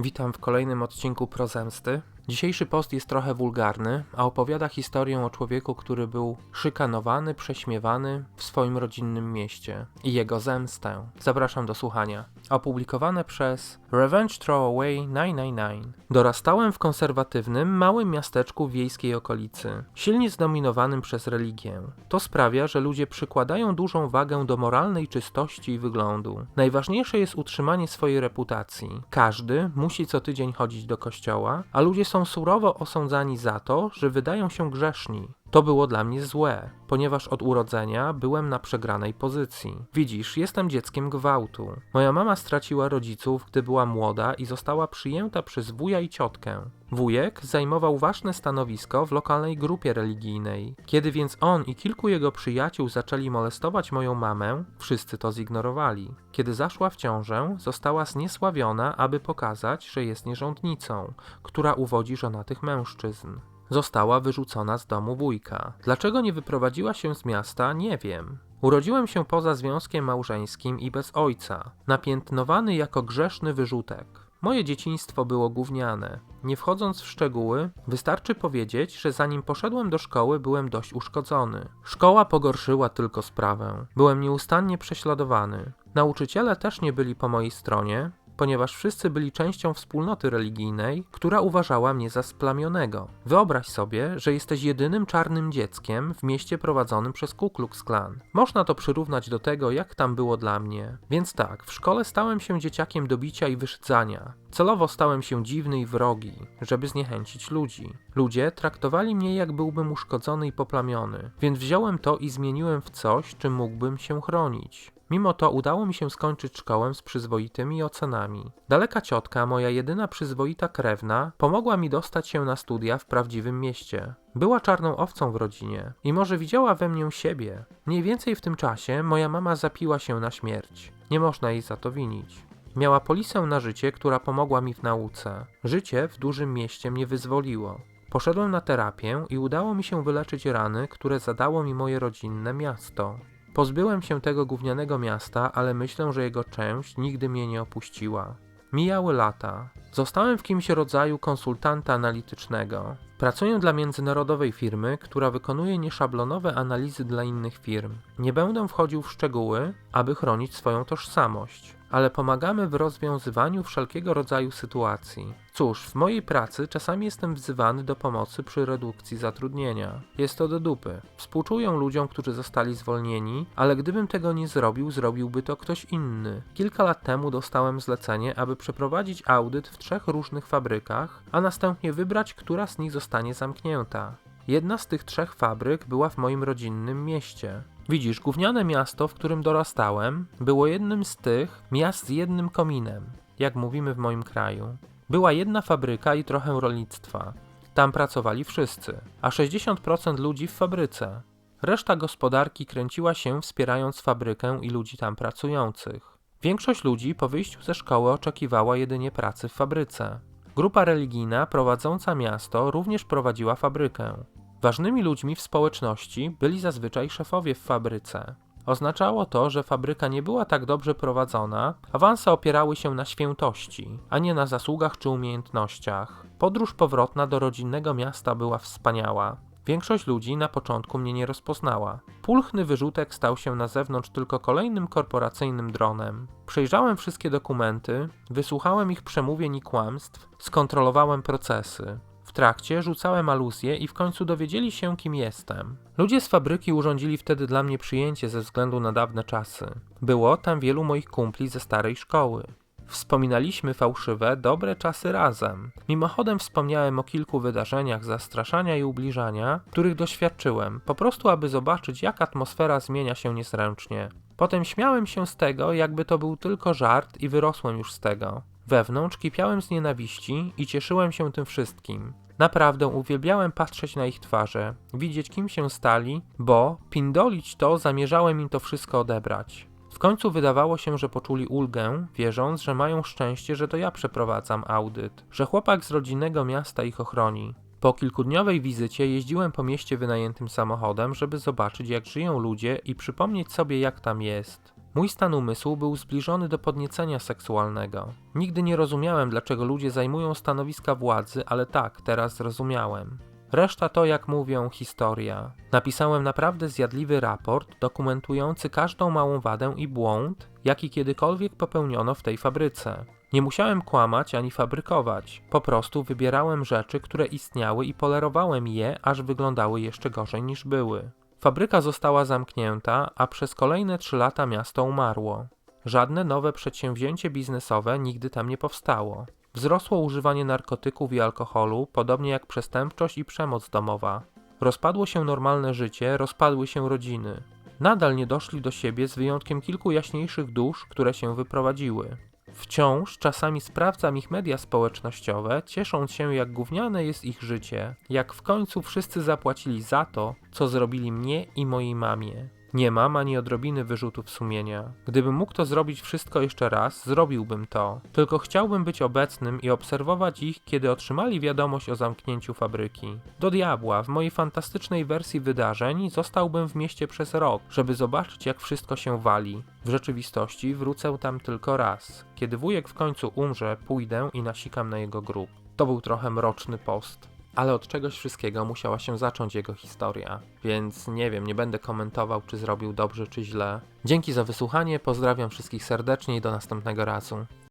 Witam w kolejnym odcinku Prozemsty. Dzisiejszy post jest trochę wulgarny, a opowiada historię o człowieku, który był szykanowany, prześmiewany w swoim rodzinnym mieście i jego zemstę. Zapraszam do słuchania. Opublikowane przez Revenge Throwaway 999. Dorastałem w konserwatywnym, małym miasteczku w wiejskiej okolicy, silnie zdominowanym przez religię. To sprawia, że ludzie przykładają dużą wagę do moralnej czystości i wyglądu. Najważniejsze jest utrzymanie swojej reputacji. Każdy musi co tydzień chodzić do kościoła, a ludzie są surowo osądzani za to, że wydają się grzeszni. To było dla mnie złe, ponieważ od urodzenia byłem na przegranej pozycji. Widzisz, jestem dzieckiem gwałtu. Moja mama straciła rodziców, gdy była młoda i została przyjęta przez wuja i ciotkę. Wujek zajmował ważne stanowisko w lokalnej grupie religijnej. Kiedy więc on i kilku jego przyjaciół zaczęli molestować moją mamę, wszyscy to zignorowali. Kiedy zaszła w ciążę, została zniesławiona, aby pokazać, że jest nierządnicą, która uwodzi żonatych mężczyzn. Została wyrzucona z domu wujka. Dlaczego nie wyprowadziła się z miasta, nie wiem. Urodziłem się poza związkiem małżeńskim i bez ojca, napiętnowany jako grzeszny wyrzutek. Moje dzieciństwo było gówniane. Nie wchodząc w szczegóły, wystarczy powiedzieć, że zanim poszedłem do szkoły, byłem dość uszkodzony. Szkoła pogorszyła tylko sprawę. Byłem nieustannie prześladowany. Nauczyciele też nie byli po mojej stronie, ponieważ wszyscy byli częścią wspólnoty religijnej, która uważała mnie za splamionego. Wyobraź sobie, że jesteś jedynym czarnym dzieckiem w mieście prowadzonym przez Ku Klux Klan. Można to przyrównać do tego, jak tam było dla mnie. Więc tak, w szkole stałem się dzieciakiem do bicia i wyszydzania. Celowo stałem się dziwny i wrogi, żeby zniechęcić ludzi. Ludzie traktowali mnie jak byłbym uszkodzony i poplamiony, więc wziąłem to i zmieniłem w coś, czym mógłbym się chronić. Mimo to udało mi się skończyć szkołę z przyzwoitymi ocenami. Daleka ciotka, moja jedyna przyzwoita krewna, pomogła mi dostać się na studia w prawdziwym mieście. Była czarną owcą w rodzinie i może widziała we mnie siebie. Mniej więcej w tym czasie moja mama zapiła się na śmierć. Nie można jej za to winić. Miała polisę na życie, która pomogła mi w nauce. Życie w dużym mieście mnie wyzwoliło. Poszedłem na terapię i udało mi się wyleczyć rany, które zadało mi moje rodzinne miasto. Pozbyłem się tego gównianego miasta, ale myślę, że jego część nigdy mnie nie opuściła. Mijały lata. Zostałem w kimś rodzaju konsultanta analitycznego. Pracuję dla międzynarodowej firmy, która wykonuje nieszablonowe analizy dla innych firm. Nie będę wchodził w szczegóły, aby chronić swoją tożsamość ale pomagamy w rozwiązywaniu wszelkiego rodzaju sytuacji. Cóż, w mojej pracy czasami jestem wzywany do pomocy przy redukcji zatrudnienia. Jest to do dupy. Współczuję ludziom, którzy zostali zwolnieni, ale gdybym tego nie zrobił, zrobiłby to ktoś inny. Kilka lat temu dostałem zlecenie, aby przeprowadzić audyt w trzech różnych fabrykach, a następnie wybrać, która z nich zostanie zamknięta. Jedna z tych trzech fabryk była w moim rodzinnym mieście. Widzisz, gówniane miasto, w którym dorastałem, było jednym z tych miast z jednym kominem, jak mówimy w moim kraju. Była jedna fabryka i trochę rolnictwa. Tam pracowali wszyscy, a 60% ludzi w fabryce. Reszta gospodarki kręciła się wspierając fabrykę i ludzi tam pracujących. Większość ludzi po wyjściu ze szkoły oczekiwała jedynie pracy w fabryce. Grupa religijna prowadząca miasto również prowadziła fabrykę. Ważnymi ludźmi w społeczności byli zazwyczaj szefowie w fabryce. Oznaczało to, że fabryka nie była tak dobrze prowadzona, awanse opierały się na świętości, a nie na zasługach czy umiejętnościach. Podróż powrotna do rodzinnego miasta była wspaniała. Większość ludzi na początku mnie nie rozpoznała. Pulchny wyrzutek stał się na zewnątrz tylko kolejnym korporacyjnym dronem. Przejrzałem wszystkie dokumenty, wysłuchałem ich przemówień i kłamstw, skontrolowałem procesy. W trakcie rzucałem aluzje i w końcu dowiedzieli się, kim jestem. Ludzie z fabryki urządzili wtedy dla mnie przyjęcie ze względu na dawne czasy. Było tam wielu moich kumpli ze starej szkoły. Wspominaliśmy fałszywe, dobre czasy razem. Mimochodem wspomniałem o kilku wydarzeniach zastraszania i ubliżania, których doświadczyłem, po prostu aby zobaczyć, jak atmosfera zmienia się niezręcznie. Potem śmiałem się z tego, jakby to był tylko żart i wyrosłem już z tego. Wewnątrz kipiałem z nienawiści i cieszyłem się tym wszystkim. Naprawdę uwielbiałem patrzeć na ich twarze, widzieć kim się stali, bo pindolić to zamierzałem im to wszystko odebrać. W końcu wydawało się, że poczuli ulgę, wierząc, że mają szczęście, że to ja przeprowadzam audyt, że chłopak z rodzinnego miasta ich ochroni. Po kilkudniowej wizycie jeździłem po mieście wynajętym samochodem, żeby zobaczyć jak żyją ludzie i przypomnieć sobie jak tam jest. Mój stan umysłu był zbliżony do podniecenia seksualnego. Nigdy nie rozumiałem, dlaczego ludzie zajmują stanowiska władzy, ale tak, teraz zrozumiałem. Reszta to, jak mówią, historia. Napisałem naprawdę zjadliwy raport dokumentujący każdą małą wadę i błąd, jaki kiedykolwiek popełniono w tej fabryce. Nie musiałem kłamać ani fabrykować. Po prostu wybierałem rzeczy, które istniały i polerowałem je, aż wyglądały jeszcze gorzej niż były. Fabryka została zamknięta, a przez kolejne trzy lata miasto umarło. Żadne nowe przedsięwzięcie biznesowe nigdy tam nie powstało. Wzrosło używanie narkotyków i alkoholu, podobnie jak przestępczość i przemoc domowa. Rozpadło się normalne życie, rozpadły się rodziny. Nadal nie doszli do siebie z wyjątkiem kilku jaśniejszych dusz, które się wyprowadziły. Wciąż czasami sprawdzam ich media społecznościowe, ciesząc się jak gówniane jest ich życie, jak w końcu wszyscy zapłacili za to, co zrobili mnie i mojej mamie. Nie mam ani odrobiny wyrzutów sumienia. Gdybym mógł to zrobić wszystko jeszcze raz, zrobiłbym to. Tylko chciałbym być obecnym i obserwować ich, kiedy otrzymali wiadomość o zamknięciu fabryki. Do diabła, w mojej fantastycznej wersji wydarzeń zostałbym w mieście przez rok, żeby zobaczyć jak wszystko się wali. W rzeczywistości wrócę tam tylko raz. Kiedy wujek w końcu umrze, pójdę i nasikam na jego grób. To był trochę mroczny post. Ale od czegoś wszystkiego musiała się zacząć jego historia, więc nie wiem, nie będę komentował, czy zrobił dobrze, czy źle. Dzięki za wysłuchanie, pozdrawiam wszystkich serdecznie i do następnego razu.